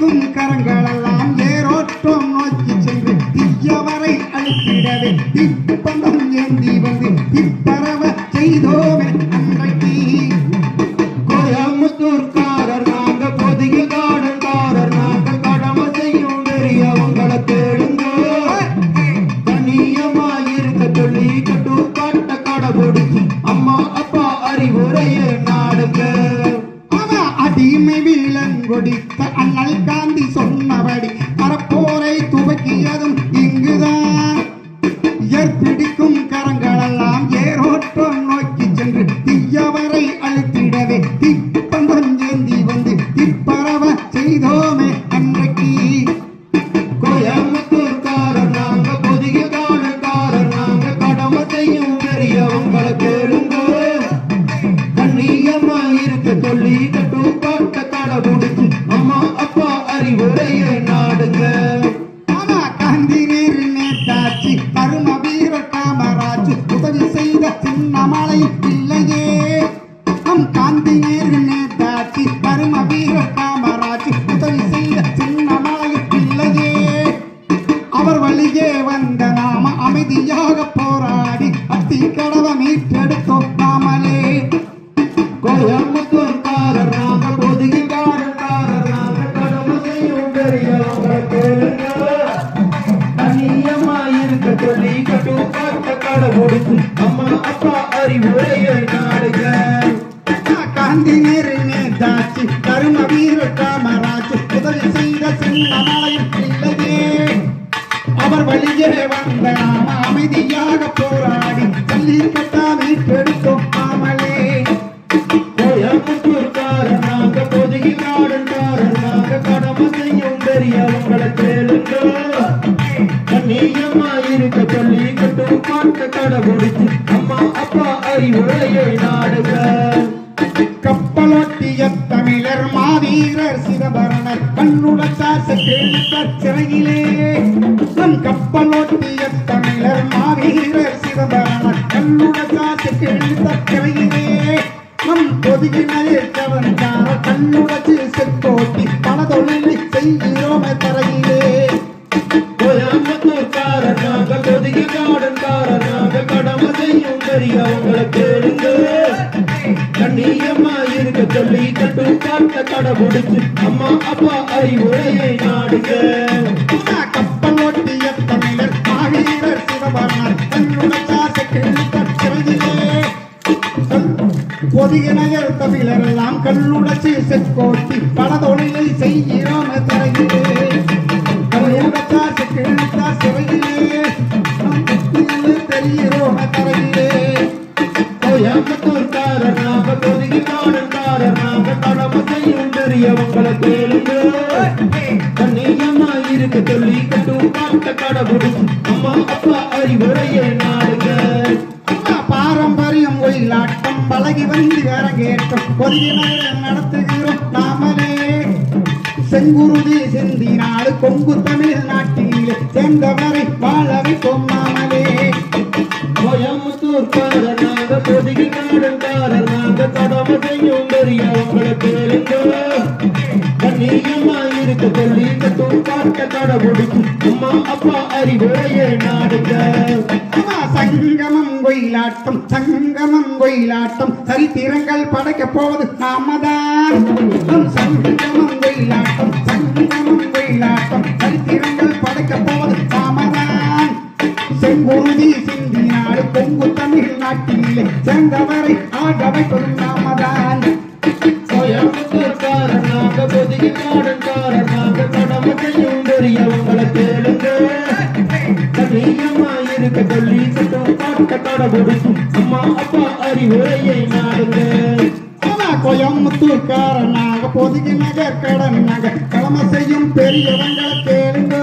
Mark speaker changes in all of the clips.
Speaker 1: பிடிக்கும் கரங்களெல்லாம் ஏரோட்டம் நோக்கி சென்று தீயவரை அழித்திடவே திப்பந்தம் ஏந்தி வந்து திப்பரவ செய்தோமே அன்றைக்கு.
Speaker 2: கோயம்புத்தூர்காரர் நாங்க பொதிகை காடல்காரர் நாங்க கடமை செய்யும் பெரியவங்களை கேளுங்க கண்ணியமாயிருக்க சொல்லி கட்டு காட்ட அம்மா அப்பா அறிவுரையை நாடுங்க
Speaker 1: அடிமை விலங்கொடித்த அண்ணல் துவக்கியதும் கரும வீர காமராஜ் உதவி செய்த சின்னமலை
Speaker 2: அப்பா அறிவுரையை நாடுங்க
Speaker 1: காந்தி நேரு நேதாச்சி கரும வீர காமராஜ் உதவி செய்த சின்னமலையும் இல்லையே. அவர் வழியே வந்த நாம அமைதியாக போராடி ஜல்லிக்கட்டா மீட்டெடுத்தோம் நாமலே
Speaker 2: கோயம்புத்தூர்காரர் நாங்க பொதுகி காரக்காரர் நாங்க கடமை செய்யும் பெரியவங்களை கேளுங்க. கண்ணியமாயிருக்க சொல்லி
Speaker 1: கோலோட்டிய தமிழர் மாவீரர் சிதபரணர் கண்ணுடத்தார் சென்ற சிறையிலே. நம் கப்பலோட்டிய தமிழர் மாவீரர் சிதபரணர் கண்ணுடத்தார் சென்ற சிறையிலே. நம் பொதுகினர் கவனிக்கார
Speaker 2: கண்ணுடத்தில் கட்டு காட்ட கடைபிடிச்சு அம்மா அப்பா அறிவுரையை நாடுங்க.
Speaker 1: கப்பலோட்டிய தமிழர் மாவீரர் தமிழர் எல்லாம் கண்ணுடச்சி செக்கோட்டி பல தொழிலை செய்கிறோம் தரையிலே சிறையிலே தெரிகிறோம்
Speaker 2: கண்ணியமாயிருக்க சொல்லி கட்டு காட்ட கடைபிடிச்சு அம்மா அப்பா அறிவுரையை நாடுங்க
Speaker 1: பாரம்பரியம் ஒயிலாட்டம். பழகி வந்து அரங்கேற்றம். பொதிகநகர் நடத்துகிறோம் நாமலே செங்குருதி செந்தி நாடு கொங்கு தமிழ் நாட்டிலே. சேர்ந்தவரை வாழ வைப்போம் நாமலே
Speaker 2: கோயம்புத்தூர்காரர் நாங்க பொதுகி காடன்காரர் நாங்க கடமை செய்யும் பெரியவங்களை கேளுங்க கண்ணியமாயிருக்க சொல்லி கட்டு காட்ட கடைபிடிச்சு அம்மா அப்பா அறிவுரையை
Speaker 1: நாடுக சங்கமம் கோயிலாட்டம் சங்கமம் கோயிலாட்டம். சரித்திரங்கள் படைக்க போவது நாமதான். சங்கமம் கோயிலாட்டம் சங்கமம் கோயிலாட்டம். சரித்திரங்கள் படைக்க போவது நாமதான். செங்குருதி சிந்தி நாடு கொங்கு தமிழ் நாட்டிலே சேர்ந்தவரை ஆக வைப்பது நாமதான்.
Speaker 2: நாங்க பொதுகி கடமை செய்யும் பெரியவங்களை கேளுங்க கண்ணியமாயிருக்க சொல்லி கட்டு காட்ட கடைபிடிச்சு அம்மா அப்பா அறிவுரையை நாடுங்க.
Speaker 1: கோயம்புத்தூர்காரனாக பொதுகி நகர் கடனாக கடமை செய்யும் பெரியவங்களை கேளுங்க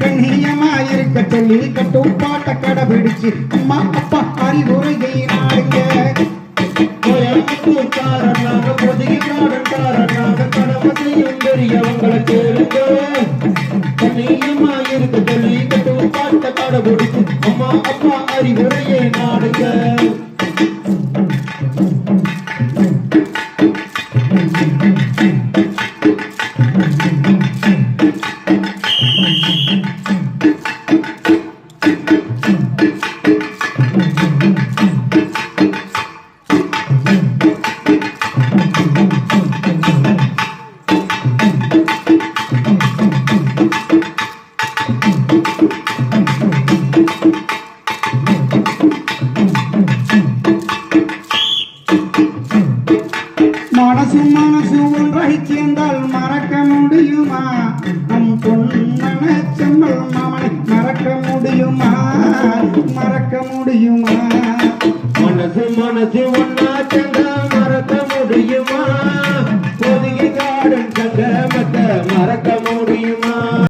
Speaker 1: கண்ணியமா இருக்க சொல்லி கட்டும் பாட்ட கடைபிடிச்சு அம்மா அப்பா அறிவுரையை நாடுங்க
Speaker 2: கோயம்புத்தூர்காரனாக பொதுகி காடன்காரர் காட்ட கடைபிடிச்சு அம்மா அப்பா அறிவுரையை நாடுங்க
Speaker 1: மனசு மனசு ஒன்றை சேர்ந்தால் மறக்க முடியுமா? நம் பொன்னன செம்மல் மாமனை மறக்க முடியுமா? மறக்க முடியுமா?
Speaker 2: மனசு மனசு ஒன்றா ஒன்று